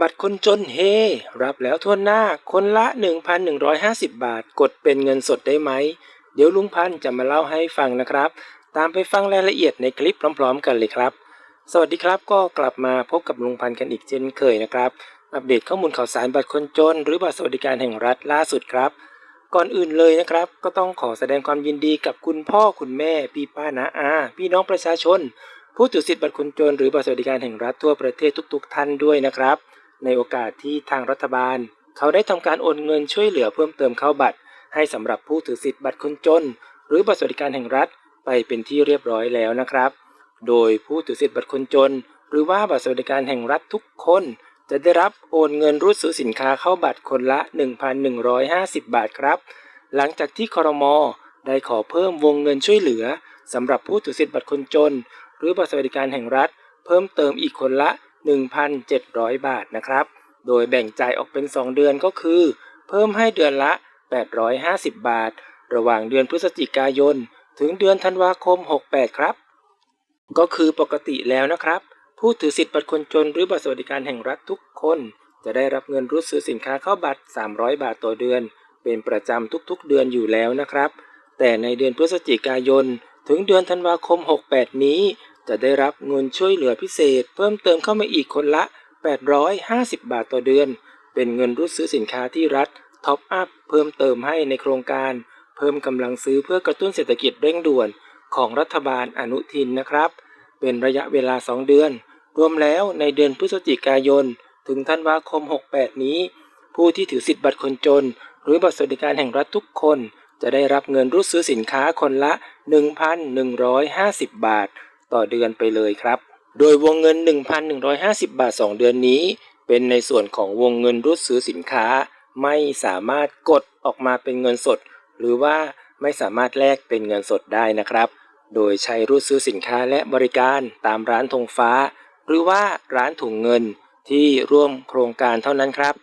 บัตรคนจนเฮ รับแล้วทั่วหน้าคนละ 1,150 บาท กดเป็นเงินสดได้ไหม เดี๋ยวลุงพันจะมาเล่าให้ฟังนะครับ ตามไปฟังรายละเอียดในคลิปพร้อม ๆ กันเลยครับ สวัสดีครับก็กลับมาพบกับลุงพันกันอีกเช่นเคยนะครับ อัปเดตข้อมูลข่าวสารบัตรคนจน หรือบัตรสวัสดิการแห่งรัฐล่าสุดครับ ก่อนอื่นเลยนะครับ ก็ต้องขอแสดงความยินดีกับคุณพ่อคุณแม่ พี่ป้าน้าอา พี่น้องประชาชน ผู้ถือสิทธิบัตรคนจน หรือบัตรสวัสดิการแห่งรัฐทั่วประเทศทุก ๆ ท่านด้วยนะครับ ในโอกาสที่ทางรัฐบาล เขาได้ทำการโอนเงินช่วยเหลือเพิ่มเติมเข้าบัตร ให้สำหรับผู้ถือสิทธิบัตรคนจน หรือบัตรสวัสดิการแห่งรัฐไปเป็นที่เรียบร้อยแล้วนะครับ โดยผู้ถือสิทธิบัตรคนจน หรือว่าบัตรสวัสดิการแห่งรัฐทุกคน จะได้รับโอนเงินรูดซื้อสินค้าเข้าบัตรคนละ 1,150 บาทครับ หลังจากที่คอรมอได้ขอเพิ่มวงเงินช่วยเหลือสำหรับผู้ถือสิทธิบัตรคนจน หรือบัตรสวัสดิการแห่งรัฐ เพิ่มเติมอีกคนละ 1,700 บาทนะครับ โดยแบ่งจ่ายออกเป็น 2 เดือนก็คือ เพิ่มให้เดือนละ 850 บาท ระหว่างเดือนพฤศจิกายน ถึงเดือนธันวาคม 68 ครับ ก็คือปกติแล้วนะครับ ผู้ถือสิทธิ์บัตรคนจนหรือบัตรสวัสดิการแห่งรัฐทุกคน จะได้รับเงินรูดซื้อสินค้าเข้าบัตร 300 บาทต่อเดือน เป็นประจำทุกๆ เดือนอยู่แล้วนะครับ แต่ในเดือนพฤศจิกายน ถึงเดือนธันวาคม 68 นี้ จะได้รับเงินช่วยเหลือพิเศษ เพิ่มเติมเข้ามาอีกคนละ 850 บาทต่อเดือน เป็นเงินรูดซื้อสินค้าที่รัฐท็อปอัพเพิ่มเติมให้ในโครงการ เพิ่มกำลังซื้อเพื่อกระตุ้นเศรษฐกิจเร่งด่วนของรัฐบาลอนุทินนะครับ เป็นระยะเวลา 2 เดือน รวมแล้วในเดือนพฤศจิกายน ถึงธันวาคม 68 นี้ ผู้ที่ถือสิทธิบัตรคนจน หรือบัตรสวัสดิการแห่งรัฐทุกคน จะได้รับเงินรูดซื้อสินค้าคนละ 1,150 บาท ต่อเดือนไปเลยครับ โดยวงเงิน 1,150 บาท 2 เดือนนี้ เป็นในส่วนของวงเงินรูดซื้อสินค้า ไม่สามารถกดออกมาเป็นเงินสด หรือว่าไม่สามารถแลกเป็นเงินสดได้นะครับ โดยใช้รูดซื้อสินค้าและบริการตามร้านธงฟ้า หรือว่าร้านถุงเงินที่ร่วมโครงการเท่านั้นครับ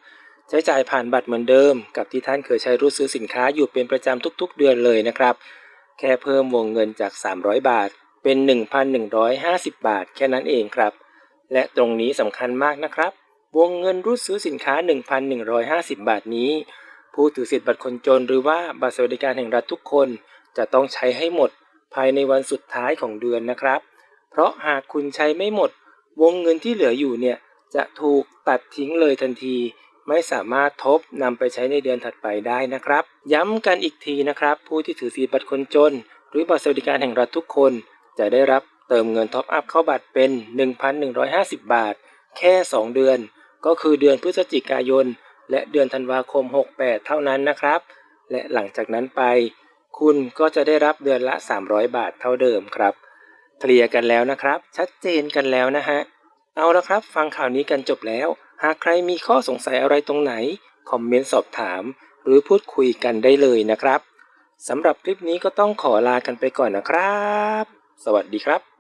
ใช้จ่ายผ่านบัตรเหมือนเดิม กับที่ท่านเคยใช้รูดซื้อสินค้าอยู่เป็นประจำทุกๆ เดือนเลยนะครับ แค่เพิ่มวงเงินจาก 300 บาท เป็น 1,150 บาทแค่นั้นเองครับ และตรงนี้สำคัญมากนะครับ วงเงินรูดซื้อสินค้า 1,150 บาทนี้ ผู้ถือสิทธิ์บัตรคนจนหรือว่าบัตรสวัสดิการแห่งรัฐทุกคน จะต้องใช้ให้หมดภายในวันสุดท้ายของเดือนนะครับ เพราะหากคุณใช้ไม่หมด วงเงินที่เหลืออยู่เนี่ยจะถูกตัดทิ้งเลยทันที ไม่สามารถทบนำไปใช้ในเดือนถัดไปได้นะครับ ย้ำกันอีกทีนะครับ ผู้ที่ถือสิทธิบัตรคนจน หรือบัตรสวัสดิการแห่งรัฐทุกคน จะได้รับเติมเงินท็อปอัพเข้าบัตรเป็น 1,150 บาท แค่ 2 เดือน ก็คือเดือนพฤศจิกายน และเดือนธันวาคม 68 เท่านั้นนะครับ และหลังจากนั้นไป คุณก็จะได้รับเดือนละ 300 บาทเท่าเดิมครับเคลียร์กันแล้วนะครับ ชัดเจนกันแล้วนะฮะ เอาละครับ ฟังข่าวนี้กันจบแล้ว หากใครมีข้อสงสัยอะไรตรงไหน คอมเมนต์สอบถาม หรือพูดคุยกันได้เลยนะครับสำหรับคลิปนี้ก็ต้องขอลากันไปก่อนนะครับ สวัสดีครับ